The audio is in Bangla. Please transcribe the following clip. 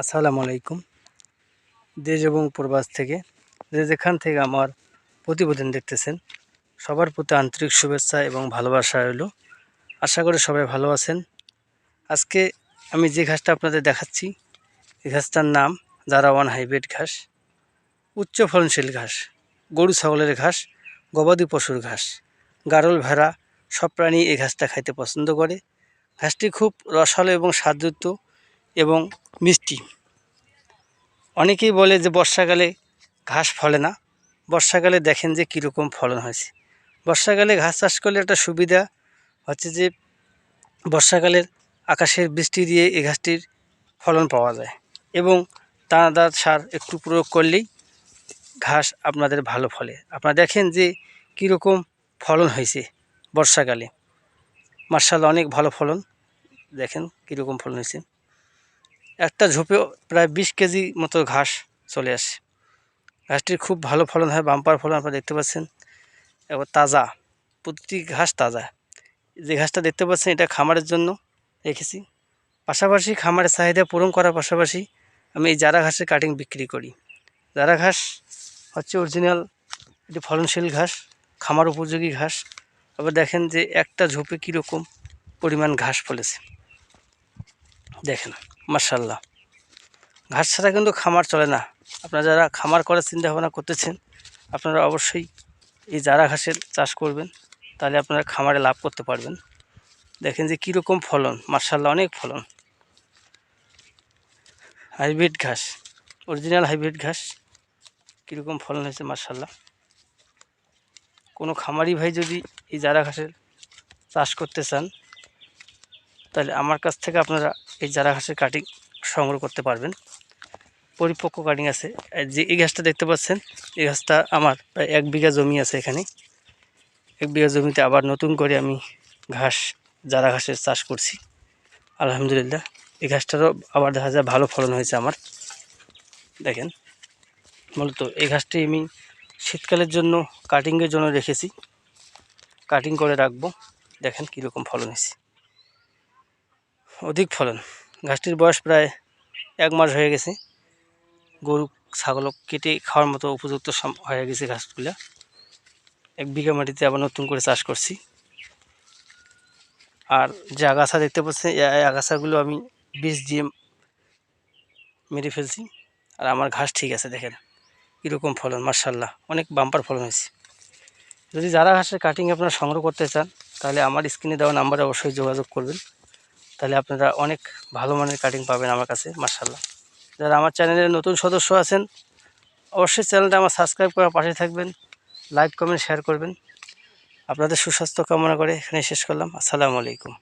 আসসালামু আলাইকুম। দেশ এবং প্রবাস থেকে যে যেখান থেকে আমার প্রতিবেদন দেখতেছেন, সবার প্রতি আন্তরিক শুভেচ্ছা এবং ভালোবাসা রইল। আশা করি সবাই ভালো আছেন। আজকে আমি যে ঘাসটা আপনাদের দেখাচ্ছি, এই ঘাসটার নাম জারাওয়ান হাইব্রিড ঘাস। উচ্চ ফলনশীল ঘাস, গরু ছাগলের ঘাস, গবাদি পশুর ঘাস, গারল ভেড়া, সব প্রাণী এই ঘাসটা খাইতে পছন্দ করে। ঘাসটি খুব রসালো এবং স্বাদযুক্ত এবং মিষ্টি। অনেকেই বলে যে বর্ষাকালে ঘাস ফলে না। বর্ষাকালে দেখেন যে কীরকম ফলন হয়েছে। বর্ষাকালে ঘাস চাষ করলে একটা সুবিধা হচ্ছে যে বর্ষাকালের আকাশের বৃষ্টি দিয়ে এই ঘাসটির ফলন পাওয়া যায় এবং দানাদার সার একটু প্রয়োগ করলেই ঘাস আপনাদের ভালো ফলে। আপনারা দেখেন যে কীরকম ফলন হয়েছে বর্ষাকালে। মার্শাল অনেক ভালো ফলন। দেখেন কীরকম ফলন হয়েছে। একটা ঝোপে প্রায় বিশ কেজি মতো ঘাস চলে আসে। ঘাসটির খুব ভালো ফলন হয়, বাম্পার ফলন আপনারা দেখতে পাচ্ছেন। এবার তাজা, প্রতিটি ঘাস তাজা। যে ঘাসটা দেখতে পাচ্ছেন এটা খামারের জন্য রেখেছি। পাশাপাশি খামারের চাহিদা পূরণ করার পাশাপাশি আমি এই জারা ঘাসের কাটিং বিক্রি করি। জারা ঘাস হচ্ছে অরিজিনাল এটি ফলনশীল ঘাস, খামার উপযোগী ঘাস। আবার দেখেন যে একটা ঝোপে কীরকম পরিমাণ ঘাস ফলেছে। দেখেন। মার্শাল্লাহ ঘাস ছাড়া কিন্তু খামার চলে না। আপনারা যারা খামার করার চিন্তা ভাবনা করতেছেন, আপনারা অবশ্যই এই জারা ঘাসের চাষ করবেন, তাহলে আপনারা খামারে লাভ করতে পারবেন। দেখেন যে কীরকম ফলন মার্শাল্লাহ অনেক ফলন। হাইব্রিড ঘাস, অরিজিনাল হাইব্রিড ঘাস, কীরকম ফলন হয়েছে মার্শাল্লাহ কোনো খামারি ভাই যদি এই জারা ঘাসের চাষ করতে চান, তাহলে আমার কাছ থেকে আপনারা এই জারা ঘাসের কাটিং সংগ্রহ করতে পারবেন। পরিপক্ক কাটিং আছে। যে এই গাছটা দেখতে পাচ্ছেন, এই গাছটা আমার প্রায় এক বিঘা জমি আছে এখানে। এক বিঘা জমিতে আবার নতুন করে আমি ঘাস, জারা ঘাসের চাষ করছি। আলহামদুলিল্লাহ, এই ঘাসটারও আবার দেখা যায় ভালো ফলন হয়েছে আমার। দেখেন, মূলত এই ঘাসটি আমি শীতকালের জন্য কাটিংয়ের জন্য রেখেছি। কাটিং করে রাখব। দেখেন কীরকম ফলন হয়েছে। অধিক ফলন। ঘাসটির বয়স প্রায় এক মাস হয়ে গেছে। গরু, ছাগল কেটে খাওয়ার মতো উপযুক্ত হয়ে গেছে ঘাসগুলো এক বিঘা মাটিতে আবার নতুন করে চাষ করছি। আর যে আগাছা দেখতে পাচ্ছেন এই এই আগাছাগুলো আমি বীজ দিয়ে মেরে ফেলছি। আর আমার ঘাস ঠিক আছে, দেখেন। কীরকম ফলন মার্শাল্লাহ অনেক বাম্পার ফলন হয়েছে। যদি যারা ঘাসের কাটিং আপনারা সংগ্রহ করতে চান, তাহলে আমার স্ক্রিনে দেওয়া নাম্বারে অবশ্যই যোগাযোগ করবেন। তাহলে আপনারা অনেক ভালো মানের কাটিং পাবেন আমার কাছে মার্শাল্লাহ যারা আমার চ্যানেলের নতুন সদস্য আছেন, অবশ্যই চ্যানেলটা আমার সাবস্ক্রাইব করার পাশে থাকবেন লাইক কমেন্ট শেয়ার করবেন। আপনাদের সুস্বাস্থ্য কামনা করে এখানে শেষ করলাম। আসসালামু আলাইকুম।